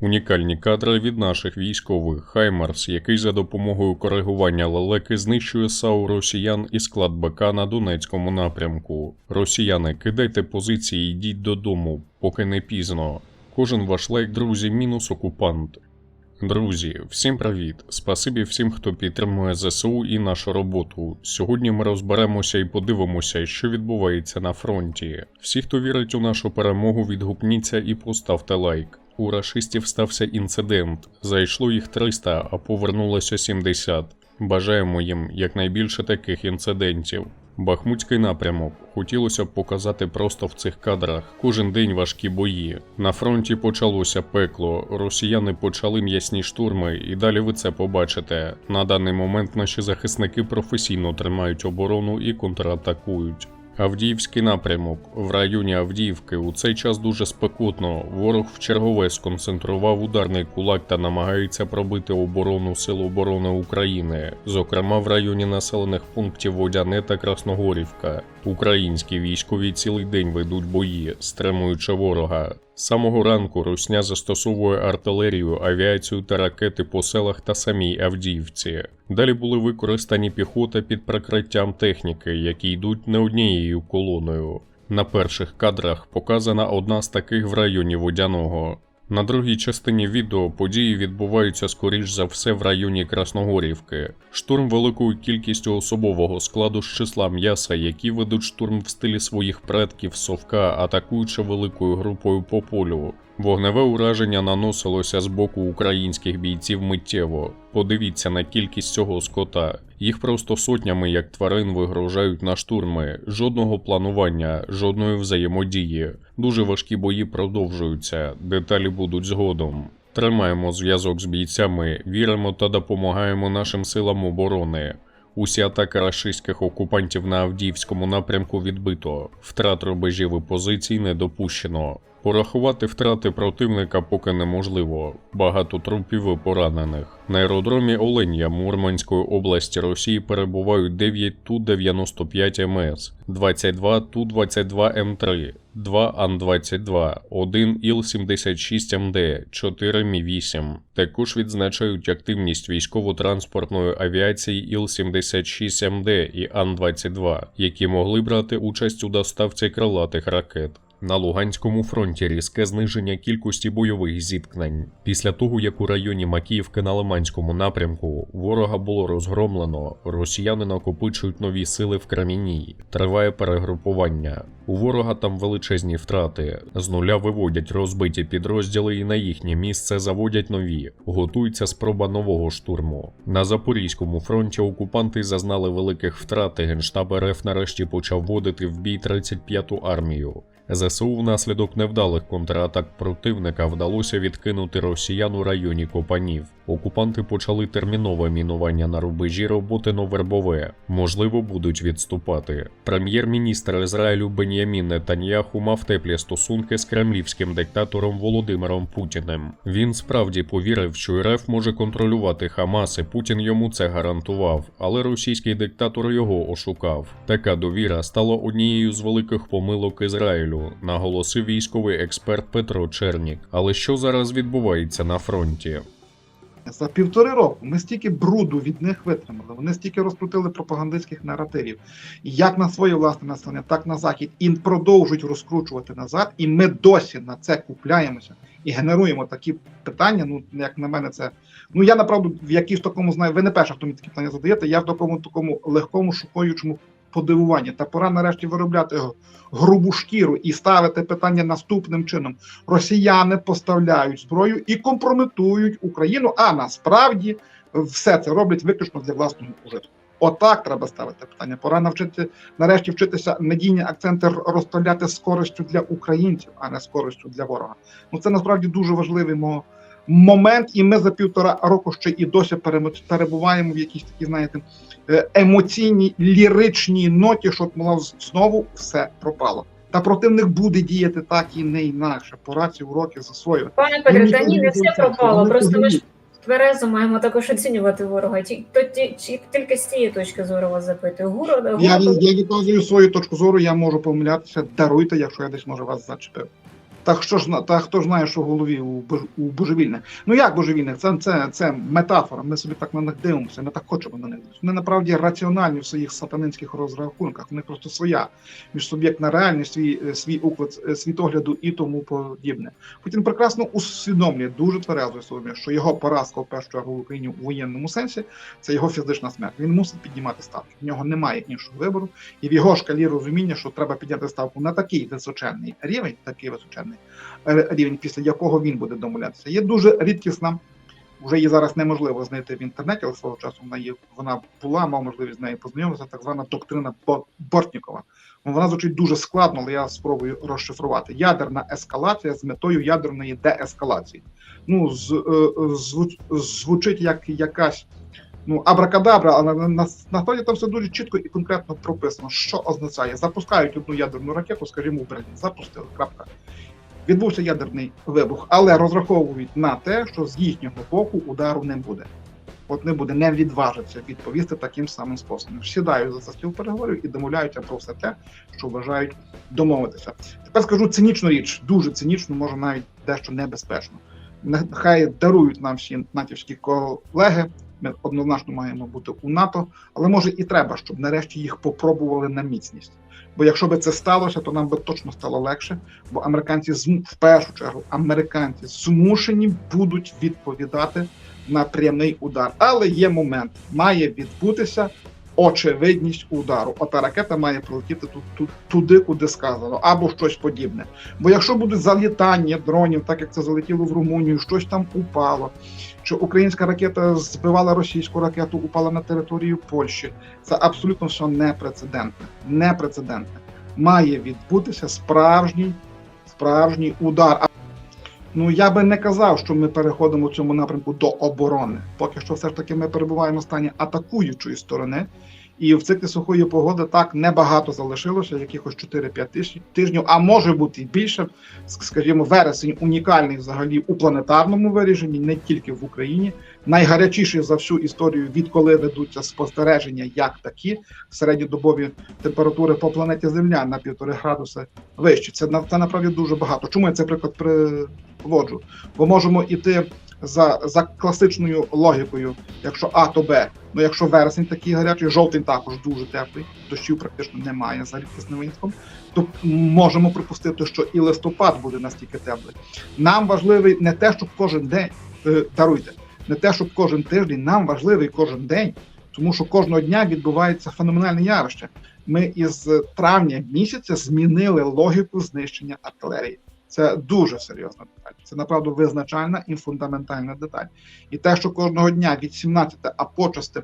Унікальні кадри від наших військових Хаймарс, який за допомогою коригування лелеки знищує САУ росіян і склад БК на Донецькому напрямку. Росіяни, кидайте позиції, і йдіть додому, поки не пізно. Кожен ваш лайк, друзі, мінус окупант. Друзі, всім привіт! Спасибі всім, хто підтримує ЗСУ і нашу роботу. Сьогодні ми розберемося і подивимося, що відбувається на фронті. Всі, хто вірить у нашу перемогу, відгукніться і поставте лайк. У рашистів стався інцидент. Зайшло їх 300, а повернулося 70. Бажаємо їм якнайбільше таких інцидентів. Бахмутський напрямок хотілося б показати просто в цих кадрах. Кожен день важкі бої. На фронті почалося пекло. Росіяни почали м'ясні штурми, і далі ви це побачите. На даний момент наші захисники професійно тримають оборону і контратакують. Авдіївський напрямок в районі Авдіївки у цей час дуже спекотно. Ворог в чергове сконцентрував ударний кулак та намагається пробити оборону Сил оборони України, зокрема в районі населених пунктів Водяне та Красногорівка. Українські військові цілий день ведуть бої, стримуючи ворога. З самого ранку Русня застосовує артилерію, авіацію та ракети по селах та самій Авдіївці. Далі були використані піхота під прикриттям техніки, які йдуть не однією колоною. На перших кадрах показана одна з таких в районі Водяного. На другій частині відео події відбуваються скоріш за все в районі Красногорівки. Штурм великою кількістю особового складу з числа м'яса, які ведуть штурм в стилі своїх предків совка, атакуючи великою групою по полю. Вогневе ураження наносилося з боку українських бійців миттєво. Подивіться на кількість цього скота. Їх просто сотнями, як тварин, вигружають на штурми. Жодного планування, жодної взаємодії. Дуже важкі бої продовжуються. Деталі будуть згодом. Тримаємо зв'язок з бійцями, віримо та допомагаємо нашим силам оборони. Усі атаки рашистських окупантів на Авдіївському напрямку відбито. Втрат рубежів і позицій не допущено. Порахувати втрати противника поки неможливо. Багато трупів і поранених. На аеродромі Оленя Мурманської області Росії перебувають 9 Ту-95 МС, 22 Ту-22М3, 2 Ан-22, 1 Іл-76МД, 4 Мі-8. Також відзначають активність військово-транспортної авіації Іл-76МД і Ан-22, які могли брати участь у доставці крилатих ракет. На Луганському фронті різке зниження кількості бойових зіткнень. Після того, як у районі Макіївки на Лиманському напрямку ворога було розгромлено, росіяни накопичують нові сили в Кремінній. Триває перегрупування. У ворога там величезні втрати. З нуля виводять розбиті підрозділи і на їхнє місце заводять нові. Готується спроба нового штурму. На Запорізькому фронті окупанти зазнали великих втрат. і Генштаб РФ нарешті почав вводити в бій 35-ту армію. ЗСУ внаслідок невдалих контратак противника вдалося відкинути росіян у районі Копанів. Окупанти почали термінове мінування на рубежі роботи Новербове. Можливо, будуть відступати. Прем'єр-міністр Ізраїлю Бен'ямін Нетаньяху мав теплі стосунки з кремлівським диктатором Володимиром Путіним. Він справді повірив, що РФ може контролювати Хамас, і Путін йому це гарантував, але російський диктатор його ошукав. Така довіра стала однією з великих помилок Ізраїлю, наголосив військовий експерт Петро Чернік. Але що зараз відбувається на фронті? За півтори року ми стільки бруду від них витримали. Вони стільки розкрутили пропагандистських наративів, як на своє власне населення, так на захід, і продовжують розкручувати назад. І ми досі на це купляємося і генеруємо такі питання. Ну як на мене, це ну я направду в якійсь такому знаю. Ви не перша, хто мені такі питання задаєте. Я в такому такому легкому шукаючому подивуванні. Та пора нарешті виробляти його грубу шкіру і ставити питання наступним чином: Росіяни поставляють зброю і компрометують Україну, а насправді все це роблять виключно для власного ужитку. Отак треба ставити питання. Пора навчити нарешті вчитися медійні акценти розставляти з користю для українців, а не з користю для ворога. Ну це насправді дуже важливий мо- момент, і ми за півтора року ще і досі перебуваємо в якійсь такій, знаєте, е, емоційній ліричній ноті, що мовляв, знову все пропало. Та противник буде діяти так і не інакше. Пора ці уроки засвоювати. Пане Петре, та ні, не не все пропало. Просто ми ж тверезо маємо також оцінювати ворога. Ті, то, ті, чи, тільки з цієї точки зору вас запитую. Гуро, Я, я відказую свою точку зору, я можу помилятися. Даруйте, якщо я десь може вас зачепив. Та що ж та хто ж знає, що в голові у, у божевільних? Ну як божевільних? Це, це, це метафора. Ми собі так на них дивимося, ми так хочемо на них. Вони насправді раціональні в своїх сатанинських розрахунках. Вони просто своя між суб'єктна реальність, свій, е, свій уклад е, світогляду і тому подібне. Путін прекрасно усвідомлює дуже тверезо собі, що його поразка в першу чергу в Україні у воєнному сенсі це його фізична смерть. Він мусить піднімати ставки. В нього немає іншого вибору, і в його шкалі розуміння, що треба підняти ставку на такий височенний рівень, такий височенний рівень, після якого він буде домовлятися. Є дуже рідкісна. Вже її зараз неможливо знайти в інтернеті, але свого часу вона є, вона була, мав можливість з нею познайомитися, так звана доктрина Бортнікова. Вона звучить дуже складно, але я спробую розшифрувати. Ядерна ескалація з метою ядерної деескалації. Ну, з, е, звуч- звучить як якась ну, абракадабра, але на, насправді там все дуже чітко і конкретно прописано, що означає. Запускають одну ядерну ракету, скажімо, в Берлін. Запустили. Крапка. Відбувся ядерний вибух, але розраховують на те, що з їхнього боку удару не буде. От не буде, не відважиться відповісти таким самим способом. Сідають за стіл переговорів і домовляються про все те, що вважають домовитися. Тепер скажу цинічну річ, дуже цинічну, може навіть дещо небезпечно. Нехай дарують нам всі натівські колеги. Ми однозначно маємо бути у НАТО, але може і треба, щоб нарешті їх попробували на міцність. Бо якщо би це сталося, то нам би точно стало легше, бо американці в першу чергу американці змушені будуть відповідати на прямий удар. Але є момент, має відбутися очевидність удару. Ота ракета має прилетіти тут, туди, куди сказано, або щось подібне. Бо якщо будуть залітання дронів, так як це залетіло в Румунію, щось там упало. Що українська ракета збивала російську ракету, упала на територію Польщі. Це абсолютно все непрецедентне. Непрецедентне. Має відбутися справжній, справжній удар. Ну я би не казав, що ми переходимо в цьому напрямку до оборони. Поки що, все ж таки, ми перебуваємо в стані атакуючої сторони. І в циклі сухої погоди так небагато залишилося, якихось 4-5 тижнів, а може бути і більше. Скажімо, вересень унікальний взагалі у планетарному вирішенні, не тільки в Україні. Найгарячіший за всю історію, відколи ведуться спостереження, як такі середньодобові температури по планеті Земля на півтори градуси вище. Це це насправді дуже багато. Чому я цей приклад приводжу? Бо можемо іти за, за класичною логікою, якщо А, то Б. Ну якщо вересень такий гарячий, жовтень також дуже теплий, дощів практично немає за рідкісним то можемо припустити, що і листопад буде настільки теплий. Нам важливий не те, щоб кожен день е, даруйте, не те, щоб кожен тиждень, нам важливий кожен день, тому що кожного дня відбувається феноменальне явище. Ми із травня місяця змінили логіку знищення артилерії. Це дуже серйозна деталь. Це направду визначальна і фундаментальна деталь. І те, що кожного дня від 17, а почасти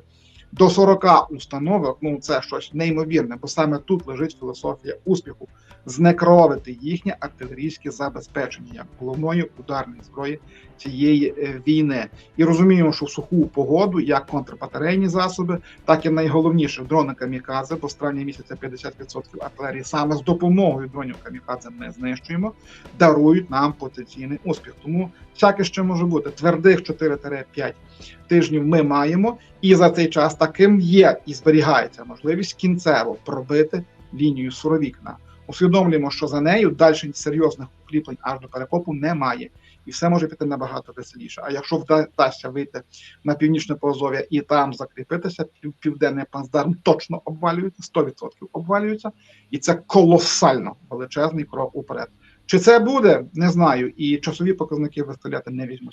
до 40 установок, ну це щось неймовірне, бо саме тут лежить філософія успіху знекровити їхнє артилерійське забезпечення як головної ударної зброї цієї е, війни. І розуміємо, що в суху погоду як контрбатарейні засоби, так і найголовніше дрони камікадзе, бо з місяця 50% артилерії саме з допомогою дронів камікадзе ми знищуємо, дарують нам потенційний успіх. Тому всяке ще може бути твердих 4-5 тижнів ми маємо, і за цей час таким є і зберігається можливість кінцево пробити лінію суровікна. Усвідомлюємо, що за нею далі серйозних укріплень аж до перекопу немає, і все може піти набагато веселіше. А якщо вдасться вийти на північне Позов'я і там закріпитися, пів- південний панздарм точно обвалюється, 100% обвалюється, і це колосально величезний крок уперед. Чи це буде, не знаю, і часові показники виставляти не візьму.